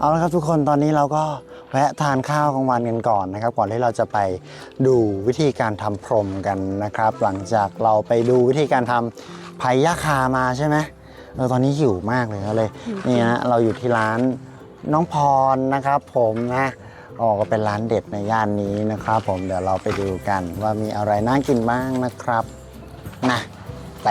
เอาละครับทุกคนตอนนี้เราก็แวะทานข้าวกลางวันกันก่อนนะครับ ก่อนที่เราจะไปดูวิธีการทำพรมกันนะครับ หลังจากเราไปดูวิธีการทำไผ่ยาคามาใช่ไหมเออตอนนี้หิวมากเลยก็เลยนี่ฮะเราอยู่ที่ร้านน้องพรนะครับ ผมนะอ๋อก็เป็นร้านเด็ดในย่านนี้นะครับ ผมเดี๋ยวเราไปดูกันว่ามีอะไรน่ากินบ้างนะครับนะไป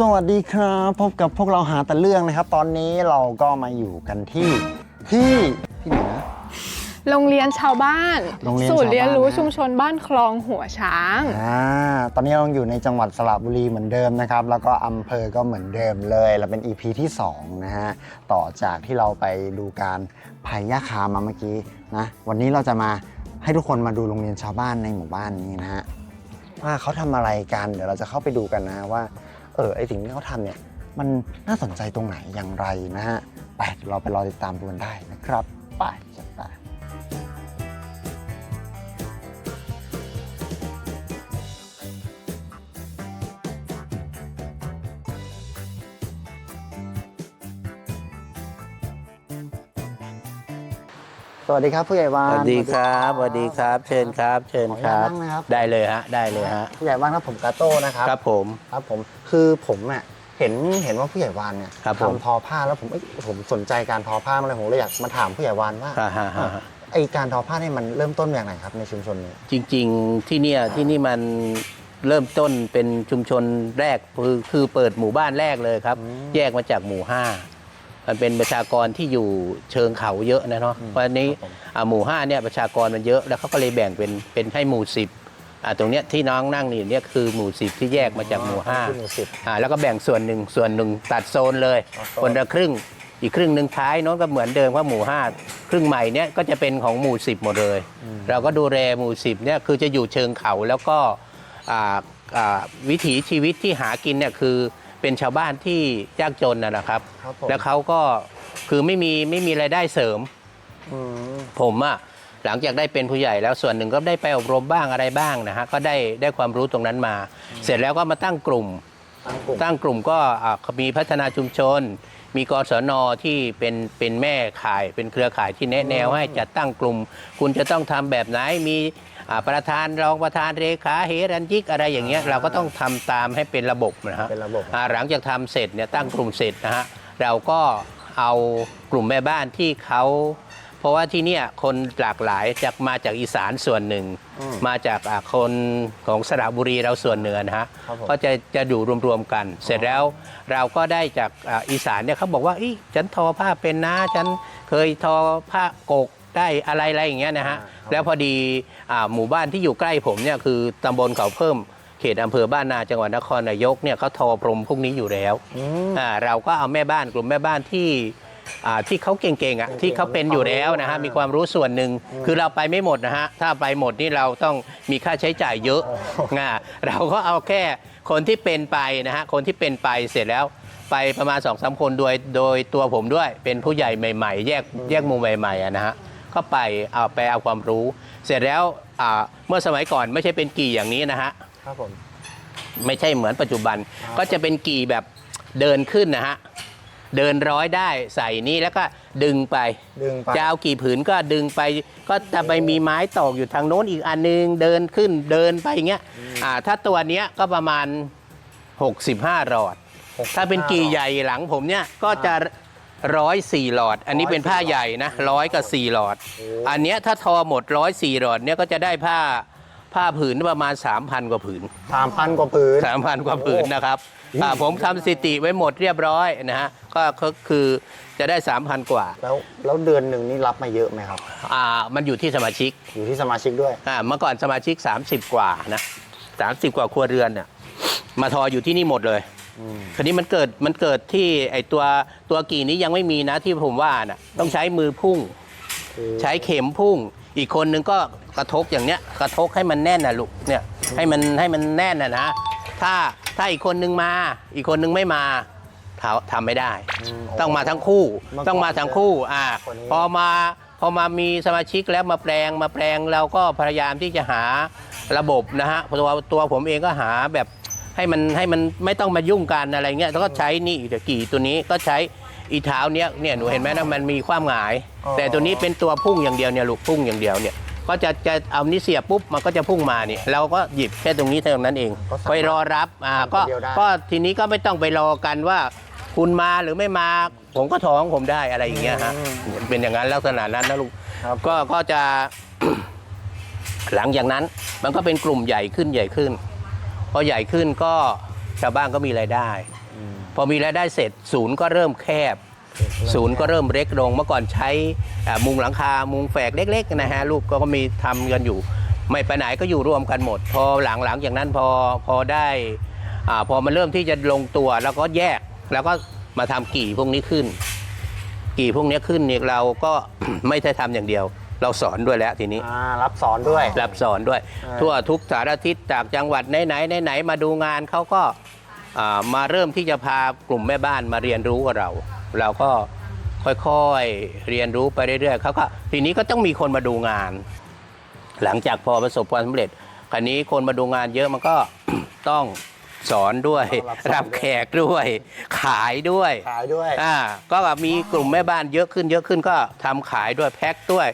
สวัสดีครับ พบกับพวกเราหาแต่เรื่องนะครับ ตอนนี้เราก็มาอยู่กันที่ที่ที่ไหนนะ โรงเรียนชาวบ้านโรงเรียนศูนย์เรียนรู้ชาวบ้านนะชุมชนบ้านคลองหัวช้าง อ่าตอนนี้เราอยู่ในจังหวัดสระบุรีเหมือนเดิมนะครับ แล้วก็อำเภอก็เหมือนเดิมเลย เราเป็น EP ที่2นะฮะ ต่อจากที่เราไปดูการพายย่าคามาเมื่อกี้นะ วันนี้เราจะมาให้ทุกคนมาดูโรงเรียนชาวบ้านในหมู่บ้านนี้นะฮะ ว่าเขาทำอะไรกัน เดี๋ยวเราจะเข้าไปดูกันนะว่า เออไอสิ่งที่เขาทำเนี่ยมันน่าสนใจตรงไหนอย่างไรนะฮะไปเราไปรอติดตามดูกันได้นะครับ ไปจัดไป สวัสดีครับผู้ใหญ่วาสนวัสดีครับสวัสดีครับ เชิญครับ เชิญครับ ขออนุญาตนั่งนะครับ ได้เลยฮะ ได้เลยฮะ ผู้ใหญ่วานครับผมกาโต้นะครับครับผม ครับผมคือผมเนี่ยเห็นเห็นว่าผู้ใหญ่วานเนี่ยครับผม ทำทอผ้าแล้วผมเอ้ยผมสนใจการทอผ้ามากเลยผมเลยอยากมาถามผู้ใหญ่วานว่าฮ่าฮ่าฮ่าฮ่าไอการทอผ้าเนี่ยมันเริ่มต้นมาจากไหนครับในชุมชนนี้จริงๆที่เนี่ยที่นี่มันเริ่มต้นเป็นชุมชนแรกคือคือเปิดหมู่บ้านแรกเลยครับ แยกมาจากหมู่ห้า มันเป็นประชากรที่อยู่เชิงเขาเยอะนะเนาะเพราะฉะนี้อ่าหมู่ห้าเนี่ยประชากรมันเยอะแล้วเขาก็เลยแบ่งเป็นเป็นให้หมู่สิบอ่าตรงเนี้ยที่น้องนั่งนี่เนี่ยคือหมู่สิบที่แยกมาจากหมู่ห้าที่หมู่สิบอ่าแล้วก็แบ่งส่วนหนึ่งส่วนหนึ่งตัดโซนเลยอ๋อโซนคนละครึ่งอีกครึ่งหนึ่งท้ายโน้นก็เหมือนเดิมว่าหมู่ห้าครึ่งใหม่เนี่ยก็จะเป็นของหมู่สิบหมดเลย เราก็ดูแลหมู่สิบเนี่ยคือจะอยู่เชิงเขาแล้วก็อ่าอ่าวิถีชีวิตที่หากินเนี่ยคือ เป็นชาวบ้านที่ยากจนนะนะครับ ครับผมแล้วเขาก็คือไม่มีไม่มีรายได้เสริม อืมผมอะหลังจากได้เป็นผู้ใหญ่แล้วส่วนหนึ่งก็ได้ไปอบรมบ้างอะไรบ้างนะฮะก็ได้ได้ความรู้ตรงนั้นมา เสร็จแล้วก็มาตั้งกลุ่ม ตั้งกลุ่มตั้งกลุ่มก็อ่ามีพัฒนาชุมชน มีกศนที่เป็นเป็นแม่ข่าย เป็นเครือข่ายที่แนะแนวให้จัดตั้งกลุ่ม คุณจะต้องทำแบบไหนมี อ่าประธานรองประธานเลขาเฮรันยิกอะไรอย่างเงี้ยเราก็ต้องทำตามให้เป็นระบบนะฮะเป็นระบบ อ่าหลังจากทำเสร็จเนี่ยตั้งกลุ่มเสร็จนะฮะเราก็เอากลุ่มแม่บ้านที่เขาเพราะว่าที่เนี่ยคนหลากหลายจากมาจากอีสานส่วนหนึ่งอืมมาจากอ่าคนของสระบุรีเราส่วนเหนือนะฮะครับผม ก็จะจะอยู่รวมๆกัน เสร็จแล้วเราก็ได้จากอ่าอีสานเนี่ยเขาบอกว่าอีฉันทอผ้าเป็นนะฉันเคยทอผ้ากก ได้อะไรอะไรอย่างเงี้ยนะฮะอ่าครับแล้วพอดีอ่าหมู่บ้านที่อยู่ใกล้ผมเนี่ยคือตำบลเขาเพิ่มเขตอำเภอบ้านนาจังหวัดนครนายกเนี่ยเขาทอพรมพวกนี้อยู่แล้วอืมอ่าเราก็เอาแม่บ้านกลุ่มแม่บ้านที่อ่าที่เขาเก่งๆอะที่เขาเป็นอยู่แล้วนะฮะมีความรู้ส่วนหนึ่งคือเราไปไม่หมดนะฮะถ้าไปหมดนี่เราต้องมีค่าใช้จ่ายเยอะอ่าเราก็เอาแค่คนที่เป็นไปนะฮะคนที่เป็นไปเสร็จแล้วไปประมาณ2อสคนโดยโดยตัวผมด้วยเป็นผู้ใหญ่ใหม่ ๆ แยกแยกหมุมใหม่ๆอะนะฮะ ก็ไปเอาไปเอาความรู้ เสร็จแล้วอ่าเมื่อสมัยก่อนไม่ใช่เป็นกี่อย่างนี้นะฮะครับผมไม่ใช่เหมือนปัจจุบันครับก็จะเป็นกี่แบบเดินขึ้นนะฮะเดินร้อยได้ใส่นี่แล้วก็ดึงไปดึงไปจะเอากี่ผืนก็ดึงไป ก็จะไปมีไม้ตอกอยู่ทางโน้นอีกอันนึงเดินขึ้นเดินไปอย่างเงี้ยอ่าถ้าตัวเนี้ยก็ประมาณ 65รอด ถ้าเป็นกี่ใหญ่หลังผมเนี่ยก็จะ ร้อยสี่หลอด อันนี้เป็นผ้าใหญ่นะร้อยกับสี่หลอด อันเนี้ยถ้าทอหมดร้อยสี่หลอดเนี่ยก็จะได้ผ้าผ้าผืนประมาณ 3,000 กว่าผืน สามพันกว่าผืน 3,000 กว่าผืนนะครับอ่าผมทำสถิติไว้หมดเรียบร้อยนะฮะก็ก็คือจะได้ 3,000 กว่าแล้วแล้วเดือนหนึ่งนี่รับมาเยอะไหมครับ อ่ามันอยู่ที่สมาชิก อยู่ที่สมาชิกด้วย อ่าเมื่อก่อนสมาชิก 30 กว่านะ30 กว่าครัวเรือนเนี่ยมาทออยู่ที่นี่หมดเลยอืม คราวนี้มันเกิดมันเกิดที่ไอตัวตัวกี่นี้ยังไม่มีนะที่ผมว่าน่ะต้องใช้มือพุ่ง ใช้เข็มพุ่ง อีกคนนึงก็กระทกอย่างเนี้ยกระทกให้มันแน่นนะลูกเนี่ยให้มันให้มันแน่นนะนะถ้าถ้าอีกคนนึงมา อีกคนนึงไม่มาทำทำไม่ได้ ต้องมาทั้งคู่เมื่อก่อนต้องมาทั้งคู่อ่าคนนี้พอมาพอมามีสมาชิกแล้วมาแปลงมาแปลงเราก็พยายามที่จะหาระบบนะฮะตัวตัวผมเองก็หาแบบ ให้มันให้มันไม่ต้องมายุ่งกันอะไรเงี้ยแล้วก็ใช้นี่เดี๋ยวกี่ตัวนี้ก็ใช้อีเท้าเนี้ยเนี่ยหนูเห็นไหมนะมันมีความหงาย อ๋อ แต่ตัวนี้เป็นตัวพุ่งอย่างเดียวเนี่ยลูกพุ่งอย่างเดียวเนี่ยก็จะจะเอานี้เสียบปุ๊บมันก็จะพุ่งมานี่เราก็หยิบแค่ตรงนี้เท่านั้นเองก็สามารถไปรอรับอ่าก็เดียวได้ ก็ทีนี้ก็ไม่ต้องไปรอกันว่า คุณมาหรือไม่มาผมก็ท้องผมได้อะไรอย่างเงี้ยฮะเป็นอย่างนั้นลักษณะนั้นนะลูก ครับก็ก็จะ หลังจากนั้นมันก็เป็นกลุ่มใหญ่ขึ้นใหญ่ขึ้น พอใหญ่ขึ้นก็ชาวบ้านก็มีรายได้ พอมีรายได้เสร็จศูนย์ก็เริ่มแคบ ศูนย์ก็เริ่มเล็กลงเมื่อก่อนใช้อ่ามุงหลังคา มุงแฝกเล็กๆนะฮะลูกก็มีทำกันอยู่ ไม่ไปไหนก็อยู่รวมกันหมด พอหลังหลังจากนั้นพอพอได้อาพอมันเริ่มที่จะลงตัวแล้วก็แยกแล้วก็มาทำกี่พวกนี้ขึ้น กี่พวกนี้ขึ้นเนี่ยเราก็ไม่ได้ทำอย่างเดียว เราสอนด้วยแล้วทีนี้ อ่ารับสอนด้วย รับสอนด้วย อ่า ทั่วทุกสารทิศจากจังหวัดไหนๆไหนๆมาดูงานเขาก็อ่ามาเริ่มที่จะพากลุ่มแม่บ้านมาเรียนรู้กับเรา เราก็ค่อยๆเรียนรู้ไปเรื่อยๆเขาก็ทีนี้ก็ต้องมีคนมาดูงาน หลังจากพอประสบความสำเร็จคราวนี้คนมาดูงานเยอะมันก็ ต้องสอนด้วย ต้องรับสอนด้วย รับแขกด้วย ขายด้วย ขายด้วย อ่าก็มีกลุ่มแม่บ้านเยอะขึ้นเยอะขึ้นก็ทำขายด้วยแพ็คด้วย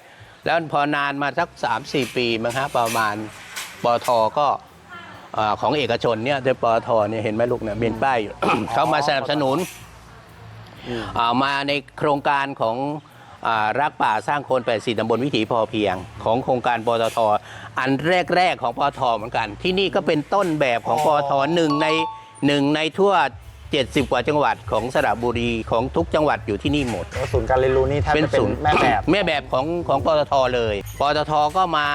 แล้วพอนานมาสัก 3-4 ปีมั้งฮะประมาณปอทก็อ่าของเอกชนเนี่ยโดยปอทเนี่ยเห็นไหมลูกเนี่ยเบียนป้ายอยู่ เขามาสนับสนุนอืมอ่ามาในโครงการของอารักป่าสร้างคนแปดสี่ตำบลวิถีพอเพียง ของโครงการปตทอันแรก ๆ ของปตทเหมือนกัน ที่นี่ก็เป็นต้นแบบของปตทหนึ่งในหนึ่งในทั่ว 70 กว่าจังหวัดของสระบุรีของทุกจังหวัดอยู่ที่นี่หมด แล้วศูนย์การเรียนรู้นี่แทบเป็นจะเป็นศูนย์แม่แบบ แม่แบบของของปตทเลยปตทก็มา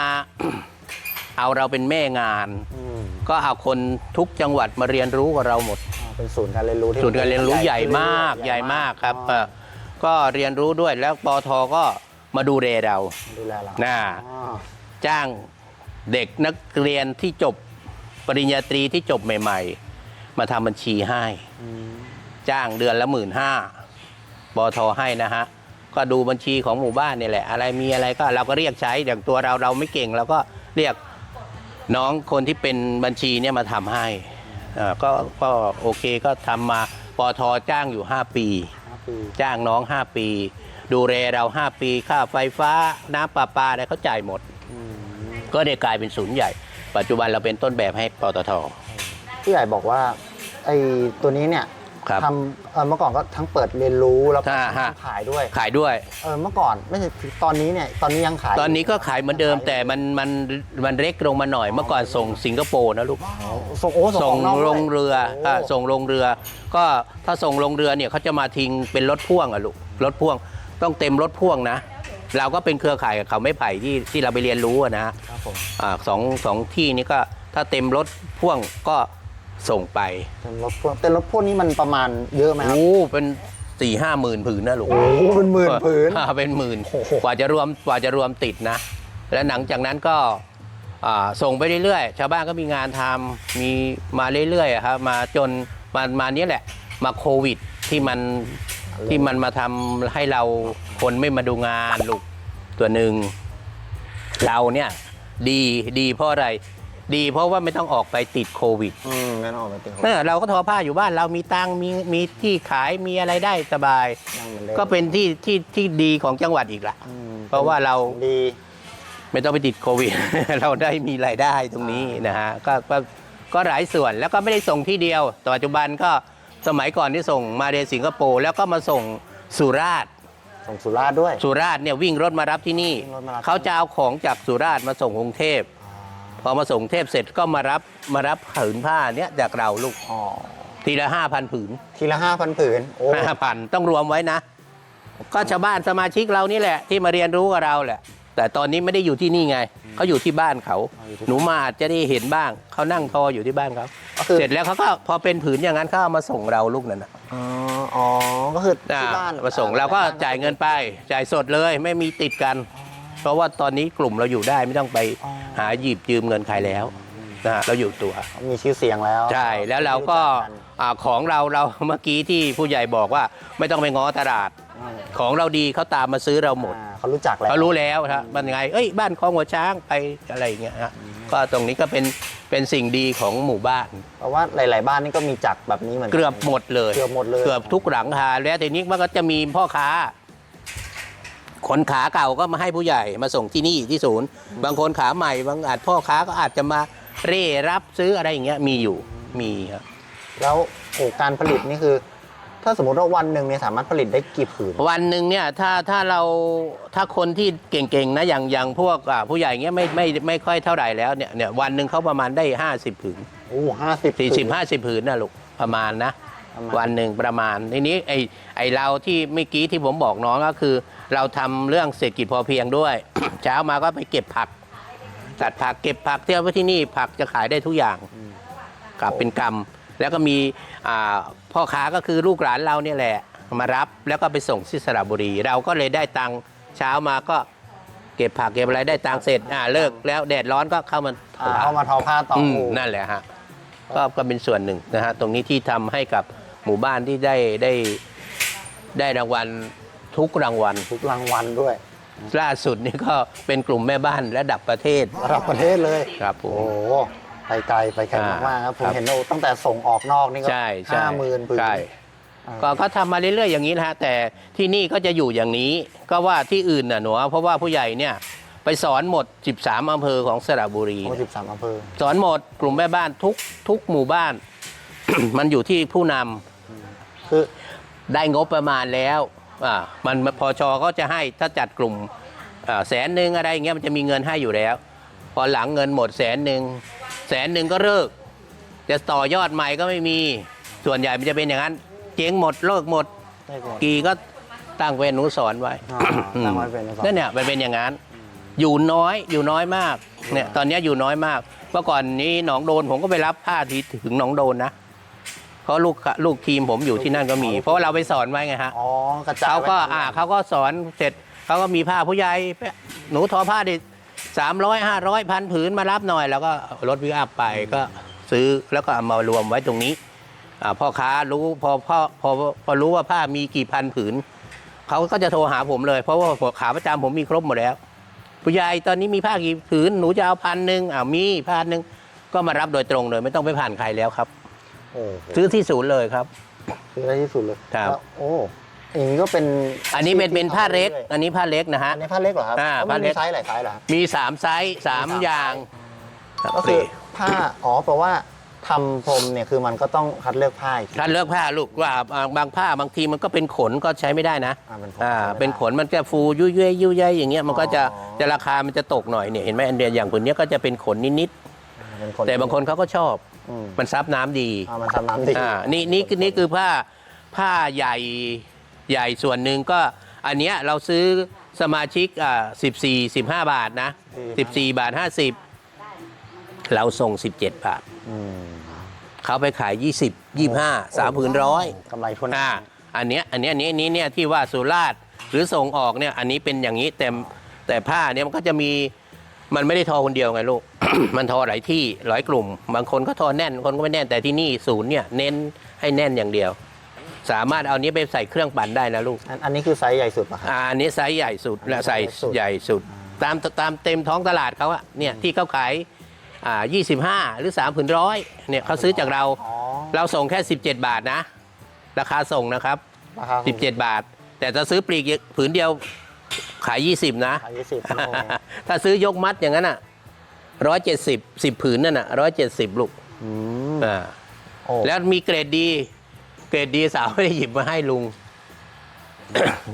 เอาเราเป็นแม่งาน อืมก็เอาคนทุกจังหวัดมาเรียนรู้กับเราหมด อ่าเป็นศูนย์การเรียนรู้ที่ศูนย์การเรียนรู้ใหญ่มากขึ้นใหญ่มากครับอ๋เอ่ออก็เรียนรู้ด้วยแล้วปอทก็มาดูแลเราดูแลเราน่าอ๋อจ้างเด็กนักเรียนที่จบปริญญาตรีที่จบใหม่ๆ มาทำบัญชีให้อืมจ้างเดือนละหมื่นห้าปอทให้นะฮะ ก็ดูบัญชีของหมู่บ้านนี่แหละ อะไรมีอะไรก็เราก็เรียกใช้อย่างตัวเราเราไม่เก่งเราก็เรียกน้องคนที่เป็นบัญชีเนี่ยมาทำให้อ่าก็ก็โอเคก็ทำมาปอทจ้างอยู่5ปีห้าปี จ้างน้อง 5 ปี ดูแลเรา 5 ปีค่าไฟฟ้าน้ำประปาอะไรเขาจ่ายหมดอืมก็ได้กลายเป็นศูนย์ใหญ่ ปัจจุบันเราเป็นต้นแบบให้ปตท ผู้ใหญ่บอกว่าไอ้ตัวนี้เนี่ยครับ ทำเอ่อเมื่อก่อนก็ทั้งเปิดเรียนรู้แล้วก็อ่าฮะทั้งขายด้วยขายด้วย เออเมื่อก่อนไม่ใช่ตอนนี้เนี่ยตอนนี้ยังขายตอนนี้ก็ขายเหมือนเดิม แต่มันมันมันเล็กลงมาหน่อยเมื่อก่อนส่งสิงคโปร์นะลูกอ๋อส่งโอ้ส่ส่งงออกนอกด้วยลงเรือโอ่าส่งลงเรือ ก็ถ้าส่งลงเรือเนี่ยเขาจะมาทิ้งเป็นรถพ่วงอะลูกรถพ่วงต้องเต็มรถพ่วงนะ เราก็เป็นเครือข่ายกับเขาไม่ไผ่ที่ที่เราไปเรียนรู้อะนะ ครับผม อ่าสองสองที่นี้ก็ถ้าเต็มรถพ่วงก็ ส่งไปเต็มรถพ่วงเต็มรถพ่วงนี้มันประมาณเยอะไหมครับ โอ้เป็นสี่ห้าหมื่นผืนนะลูกโอ้โหเป็นหมื่นผืน อ่าเป็นหมื่นโอ้โห กว่าจะรวมกว่าจะรวมติดนะ และหลังจากนั้นก็อ่าส่งไปเรื่อยๆ ชาวบ้านก็มีงานทำมีมาเรื่อยๆอะครับมาจนมามาเนี้ยแหละ มาโควิดที่มันที่มันมาทำให้เราคนไม่มาดูงานลูกตัวหนึ่ง เราเนี่ยดีดีเพราะอะไร ดีเพราะว่าไม่ต้องออกไปติดโควิดอืมไม่ต้องออกมาติดเออเราก็ทอผ้าอยู่บ้านเรามีตังค์มีมีที่ขายมีอะไรได้สบาย นั่งหมือดิมก็เป็นที่ที่ที่ดีของจังหวัดอีกละ อืมเพราะว่าเรา ดีไม่ต้องไปติดโควิด เราได้มีรายได้ตรงนี้นะฮะก็ก็ก็หลายส่วนแล้วก็ไม่ได้ส่งที่เดียวแต่ปัจจุบันก็สมัยก่อนที่ส่งมาเลสิงคโปร์แล้วก็มาส่งสุราษฎร์ส่งสุราษฎร์ด้วย สุราษฎร์เนี่ยวิ่งรถมารับที่นี่ วิ่งรถมารับ เขาจะเอาของจากสุราษฎร์มาส่งกรุงเทพ พอมาส่งกรุงเทพเสร็จก็มารับมารับผืนผ้าเนี้ยจากเราลูกอ๋อทีละห้าพันผืนทีละห้าพันผืนโอ้ห้าพันต้องรวมไว้นะ ก็ชาวบ้านสมาชิกเรานี่แหละ ที่มาเรียนรู้กับเราแหละ แต่ตอนนี้ไม่ได้อยู่ที่นี่ไงเขาอยู่ที่บ้านเขา หนูมาอาจจะได้เห็นบ้างเขานั่งทออยู่ที่บ้านเขาก็คือเสร็จแล้วเขาก็พอเป็นผืนอย่างนั้นเขาเอามาส่งเราลูกนั่นนะอ๋ออ๋อก็คืออ่าที่บ้านมาส่งเราก็จ่ายเงินไปจ่ายสดเลยไม่มีติดกัน เพราะว่าตอนนี้กลุ่มเราอยู่ได้ไม่ต้องไปหาหยิบยืมเงินใครแล้วนะเราอยู่ตัว มีชื่อเสียงแล้วใช่ แล้วเราก็อ่าของเราเรา เมื่อกี้ที่ผู้ใหญ่บอกว่าไม่ต้องไปง้อตลาด อืมของเราดีเขาตามมาซื้อเราหมดอ่าเขารู้จักแล้ว เขารู้แล้วครับมันไง เอ้ย บ้านคลองหัวช้างไปอะไรอย่างเงี้ยฮะก็ตรงนี้ก็เป็นเป็นสิ่งดีของหมู่บ้าน เพราะว่าหลาย ๆ บ้านนี่ก็มีจักรแบบนี้เหมือนน เกือบหมดเลยเกือบหมดเลย เกือบทุกหลังคาแล้วทีนี้มันก็จะมีพ่อค้า คนขาเก่าก็มาให้ผู้ใหญ่มาส่งที่นี่ที่ศูนย์ บางคนขาใหม่ บางอาจพ่อค้าก็อาจจะมาเร่รับซื้ออะไรอย่างเงี้ยมีอยู่มีครับแล้วโอ้การผลิตนี่คือ ถ้าสมมติว่าวันหนึ่งเนี่ยสามารถผลิตได้กี่ผืนวันหนึ่งเนี่ยถ้าถ้าเราถ้าคนที่เก่งๆนะอย่างอย่างพวกอ่าผู้ใหญ่เงี้ยไม่ไม่ไม่ค่อยเท่าไหร่แล้วเนี่ยเนี่ยวันหนึ่งเขาประมาณได้ 50 ผืน โอ้ห้าสิบ สี่สิบห้าสิบผืนนะลูกประมาณนะ ประมาณ วันหนึ่งประมาณทีนี้ไอไอเราที่เมื่อกี้ที่ผมบอกน้องก็คือ เราทำเรื่องเศรษฐกิจพอเพียงด้วย เช้ามาก็ไปเก็บผัก ตัดผักเก็บผักเที่ยวไว้ที่นี่ผักจะขายได้ทุกอย่างกลับเป็นกรรม แล้วก็มีอ่าพ่อค้าก็คือลูกหลานเราเนี่ยแหละมารับแล้วก็ไปส่งที่สระบุรี เราก็เลยได้ตังค์เช้ามาก็เก็บผักเก็บอะไรได้ตังค์เสร็จอ่าเลิกแล้วแดดร้อนก็เข้ามาอ่าเข้ามาทอผ้าต่อออืมโอ้นั่นแหละฮะก็ก็เป็นส่วนหนึ่งนะฮะตรงนี้ที่ทำให้กับหมู่บ้านที่ได้ได้ได้รางวัล ทุกรางวัล ทุกรางวัลด้วยล่าสุดนี่ก็เป็นกลุ่มแม่บ้านระดับประเทศระดับประเทศเลยครับผโอ้มโหไปไกลไปไกลอ่ามากๆครับผมครับเห็นว่าตั้งแต่ส่งออกนอกนี่ก็ใช่ใช่ห้าหมื่นผืนใช่อ่าก็ก็ทำมาเรื่อยๆอย่างนี้นะฮะแต่ที่นี่ก็จะอยู่อย่างนี้ ก็ว่าที่อื่นน่ะหนูเพราะว่าผู้ใหญ่เนี่ยไปสอนหมด 13 อำเภอของสระบุรีโอ้สิบสามอำเภอ สอนหมดกลุ่มแม่บ้านทุกทุกหมู่บ้าน มันอยู่ที่ผู้นำคือได้งบประมาณแล้ว อ่ามันพอชอเขาจะให้ถ้าจัดกลุ่มอ่าแสนหนึ่งอะไรอย่างเงี้ยมันจะมีเงินให้อยู่แล้ว พอหลังเงินหมดแสนหนึ่งแสนหนึ่งก็เลิก จะต่อยอดใหม่ก็ไม่มีส่วนใหญ่มันจะเป็นอย่างนั้น เจ๊งหมดเลิกหมดได้หมดกีก็ตั้งเป็นอนุสรณ์ไว้อ่าตั้งไว้เป็นอนุสรณ์นั่นเนี่ยมันเป็นอย่างนั้น อยู่น้อยอยู่น้อยมากเนี่ยตอนเนี้ยอยู่น้อยมากเมื่อก่อนนี้หนองโดนผมก็ไปรับผ้าที่ถึงหนองโดนนะ เพราะลูกลูกทีมผมอยู่ที่นั่นก็มี เพราะว่าเราไปสอนไว้ไงฮะอ๋อกระจายเขาก็ไว้อ่าเขาก็สอนเสร็จเขาก็มีผ้าผู้ใหญ่หนูทอผ้าดิสามร้อยห้าร้อยพันผืนมารับหน่อย แล้วก็รถวิอัพไปก็ซื้อแล้วก็เอามารวมไว้ตรงนี้อ่าพ่อค้ารู้พอพ่อพอพอรู้ว่าผ้ามีกี่พันผืนเขาก็จะโทรหาผมเลย เพราะว่าขาประจำผมมีครบหมดแล้วผู้ใหญ่ตอนนี้มีผ้ากี่ผืนหนูจะเอาพันหนึ่งอ่ามีพันหนึ่งก็มารับโดยตรงเลย ไม่ต้องไปผ่านใครแล้วครับ โอ้โหซื้อที่ศูนย์เลยครับคือได้ที่สุดเลยครับ แล้วโอ้อย่างนี้ก็เป็นอันนี้เป็นเป็นผ้าเล็ก อันนี้ผ้าเล็กนะฮะ อันนี้ผ้าเล็กเหรอครับอ่าแล้วผ้ามันเล็มีก ไซส์หลายไซส์เหรอครับ มีสามไซส์สามมีสาม อย่างก็คือผ้าอ๋อแปลว่าทำพรมเนี่ยคือมันก็ต้องคัดเลือกผ้าอีกทีถ้าเลือกผ้าลูกว่าบางบางผ้าบางทีมันก็เป็นขนก็ใช้ไม่ได้นะอ่าเป็นขนอ่าใช้ไม่ได้เป็นขนมันจะฟูยุ่ยยยุ่ยยอย่างเงี้ยมันก็จะอ๋อ จะราคามันจะตกหน่อยเนี่ยเห็นไหมอันเดียอย่างผืนเนี้ยก็จะเป็นขนนิดเป็นๆแต่บางคนเขาก็ชอบ อืม มันซับน้ำดีอ่ามันทำน้ำดีอ่านี่นี่คือนี่คือผ้าผ้าใหญ่ใหญ่ส่วนหนึ่งก็อันเนี้ยเราซื้อสมาชิกอ่า14 15บาทนะ14บาท50เราส่ง17บาท อืมเขาไปขาย20 25 3ผืนร้อย กำไรทุนอ่าอันเนี้ยอันเนี้ยอันนี้อันนี้เนี่ยที่ว่าสุราษฎร์หรือส่งออกเนี่ยอันนี้เป็นอย่างนี้แต่แต่ผ้าเนี่ยมันก็จะมี มันไม่ได้ทอคนเดียวไงลูก มันทอหลายที่หลายกลุ่ม บางคนก็ทอแน่น คนก็ไม่แน่นแต่ที่นี่ศูนย์เนี่ยเน้นให้แน่นอย่างเดียว สามารถเอานี้ไปใส่เครื่องปั่นได้นะลูก อันอันนี้คือไซส์ใหญ่สุดป่ะครับอ่าอันนี้ไซส์ใหญ่สุดและอันนี้ใส่ไซส์สุดใหญ่สุด ตามตามเต็มท้องตลาดเขาอะเนี่ยที่เขาขายอ่า25 หรือ3ผืนร้อยเนี่ยเขาซื้อจากเรา อ๋อ เราส่งแค่ 17 บาทนะ ราคาส่งนะครับ ราคา17 บาท แต่ถ้าซื้อปลีกผืนเดียว ขาย 20 นะ ขายยี่สิบถ้าซื้อยกมัดอย่างนั้นอะร้อยเจ็ดสิบสิบผืนนั่นอะร้อยเจ็ดสิบลูกอืมอ่าโอ้แล้วมีเกรดดี เกรดดีสาวไม่ได้หยิบมาให้ลุง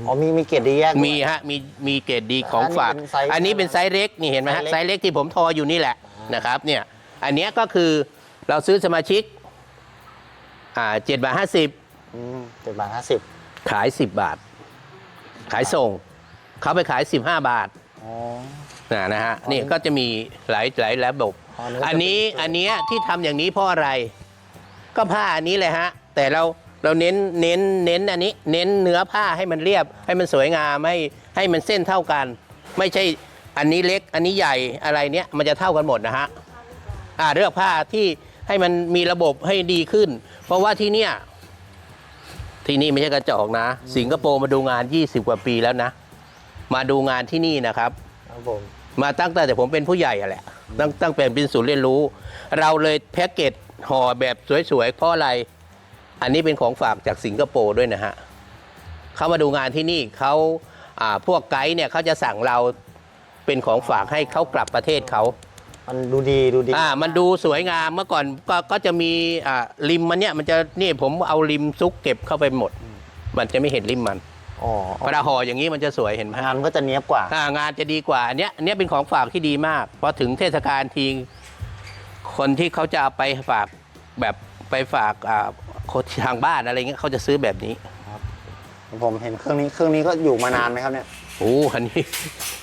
อ๋อมีมีเกียรติดีแยกด้วย มีฮะมีมีเกรดดีของฝาก อันนี้เป็นไซส์อันนี้เป็นไซส์เล็กนี่เห็นไหมฮะไซไซส์ส์เล็เล็กกที่ผมทออยู่นี่แหละนะครับ เนี่ย อันเนี้ยก็คือเราซื้อสมาชิก อ่าเจ็ดบาทห้าสิบอืมเจ็ดบาทห้าสิบขายสิบบาท ขายส่ง เขาไปขายสิบห้าบาทอ๋อ นะนะฮะอ๋อนี่ก็จะมีหลายหลายระบบ อ๋อนึกว่าอันนี้จะเป็น อันเนี้ยที่ทำอย่างนี้เพราะอะไร ก็ผ้าอันนี้เลยฮะ แต่เราเราเน้นเน้นเน้นอันนี้เน้นเนื้อผ้าให้มันเรียบ ให้มันสวยงามให้ให้มันเส้นเท่ากัน ไม่ใช่อันนี้เล็กอันนี้ใหญ่อะไรเนี้ยมันจะเท่ากันหมดนะฮะอ่าเลือกผ้าที่ให้มันมีระบบให้ดีขึ้น เพราะว่าที่เนี้ยที่นี่ไม่ใช่กระจอกนะ สิงคโปร์มาดูงาน 20 กว่าปีแล้วนะ มาดูงานที่นี่นะครับครับผมมาตั้งแต่ผมเป็นผู้ใหญ่อะแหละตั้งตั้งแต่เป็นศูนย์เรียนรู้ เราเลยแพ็กเกจห่อแบบสวยๆเพราะอะไร อันนี้เป็นของฝากจากสิงคโปร์ด้วยนะฮะเขามาดูงานที่นี่เขาอ่าพวกไกด์เนี่ยเขาจะสั่งเราเป็นของฝากให้เขากลับประเทศเขา มันดูดีดูดีอ่ามันดูสวยงามเมื่อก่อนก็ก็จะมีอ่าริมมันเนี่ยมันจะนี่ผมเอาริมซุกเก็บเข้าไปหมด มันจะไม่เห็นริมมัน อ๋อเวลาห่ออย่างนี้มันจะสวยเห็นไหมงานมันก็จะเนี้ยบกว่า อ่างานจะดีกว่าอันเนี้ยอันเนี้ยเป็นของฝากที่ดีมากพอถึงเทศกาลทีคนที่เขาจะเอาไปฝากแบบไปฝากอ่าคนทางบ้านอะไรเงี้ยเขาจะซื้อแบบนี้ผมเห็นเครื่องนี้เครื่องนี้ก็อยู่มานานไหมครับเนี่ย โอ้อันนี้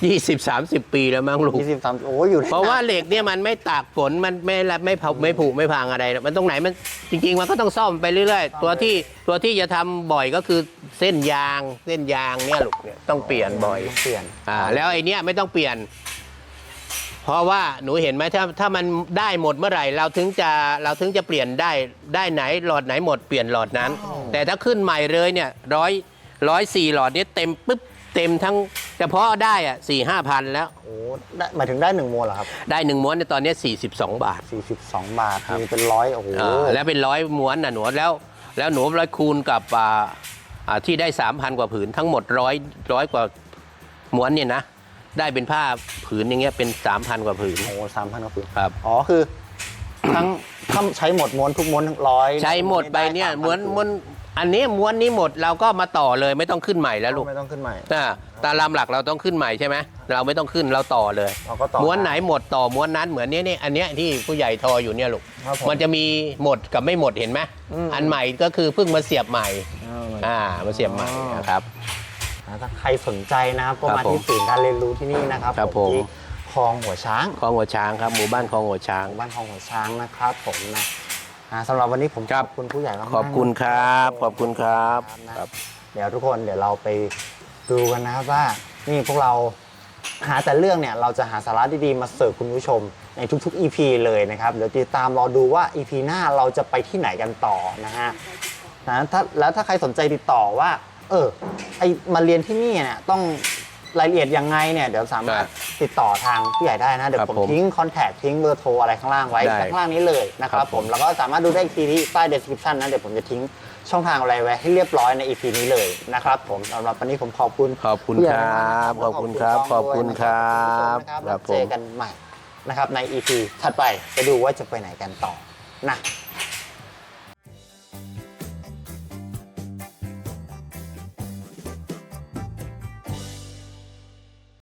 ยี่สิบสามสิบปีแล้วมั้งลูกยี่สิบสามโอ้อยู่ได้เพราะว่านนเหล็กเนี่ยมันไม่ตากฝนมันไม่รับไม่เผาไม่ผุไม่พังอะไรหรอกมันตรงไหนมันจริง ๆ มันก็ต้องซ่อมไปเรื่อยๆ ตัวที่ตัวที่จะทำบ่อยก็คือเส้นยางเส้นยางเนี่ยลูกเนี่ยต้องเปลี่ยนบ่อย เปลี่ยนอ่าแล้วไอ้เนี้ยไม่ต้องเปลี่ยน เพราะว่าหนูเห็นไหมถ้าถ้ามันได้หมดเมื่อไหร่ เราถึงจะเราถึงจะเปลี่ยนได้ได้ไหนหลอดไหนหมดเปลี่ยนหลอดนั้น แต่ถ้าขึ้นใหม่เลยเนี่ยร้อยร้อยสี่หลอดเนี้ยเต็มปุ๊บ เต็มทั้งเฉพาะได้อะสี่ห้าพันแล้ว โอ้ได้หมายถึงได้หนึ่งโมลเหรอครับได้หนึ่งม้วนในตอนเนี้สี่สิบสองบาท สี่สิบสองบาทมีเป็นร้อยโอ้โห อ่าแล้วเป็นร้อยม้วนน่ะหนูแล้วแล้วหนูร้อยคูณกับอ่าอ่าที่ได้สามพันกว่าผืนทั้งหมดร้อยร้อยกว่าม้วนเนี่ยนะ ได้เป็นผ้าผืนอย่างเงี้ยเป็นสามพันกว่าผืน โอ้สามพันกว่าผืนครับ อ๋อคือ ทั้งถ้าใช้หมดม้วนทุกม้วนทั้งร้อยใช้หมดไปเนี่ยม้วนม้วน อันนี้ม้วนนี้หมดเราก็มาต่อเลยไม่ต้องขึ้นใหม่แล้วลูกไม่ต้องขึ้นใหม่อ่าตามลำหลักเราต้องขึ้นใหม่ใช่ไหมเราไม่ต้องขึ้นเราต่อเลยเราก็ต่อม้วนไหนหมดต่อม้วนนั้นเหมือนเนี้ยนี่อันเนี้ยที่ผู้ใหญ่ทออยู่เนี่ยลูกครับผมมันจะมีหมดกับไม่หมดเห็นไหมอืม อันใหม่ก็คือเพิ่งมาเสียบใหม่อ่าอ่ามาเสียบใหม่อ๋อนะครับถ้าใครสนใจนะครับก็ครับมาผมที่ศูนย์การเรียนรู้ที่นี่นะครับครับผม ที่คลองหัวช้าง คลองหัวช้างครับหมู่บ้านคลองหัวช้างบ้านคลองหัวช้างนะครับผมนะ อ่าสำหรับวันนี้ผมครัขบอบคุณผู้ใหญ่มากๆขอบคุณครับ ขอบคุณครับ นะครับเดี๋ยวทุกคนเดี๋ยวเราไปดูกันนะครับว่านี่พวกเราหาแต่เรื่องเนี่ยเราจะหาสาระดีๆมาเสิร์ฟคุณผู้ชมในทุกๆ EP เลยนะครับเดี๋ยวติดตามรอดูว่า EP หน้าเราจะไปที่ไหนกันต่อนะฮะ นะถ้าแล้วถ้าใครสนใจติดต่อว่า เออไอมาเรียนที่นี่เนี่ยต้องรายละเอียดยังไงเนี่ยเดี๋ยวสามารถ ติดต่อทางผู้ใหญ่ได้นะ เดี๋ยวครับผมผมทิ้งคอนแทคทิ้งเบอร์โทรอะไรข้างล่างไว้ได้ข้างล่างนี้เลยนะครัครับบผผมม แล้วก็สามารถดูได้อีกทีที่ใต้ description นะเดี๋ยวผมจะทิ้งช่องทางอะไรไว้ให้เรียบร้อยใน EP นี้เลยนะครับผมสำหรับวันนี้ผมขอบคุณขอบคุณผู้ใหญ่ครัมากบขอบคุณครับ ขอบคุณครับนะครับครัแล้บวผเจอมกันใหม่นะครับใน EP ถัดไปไปดูว่าจะไปไหนกันต่อนะ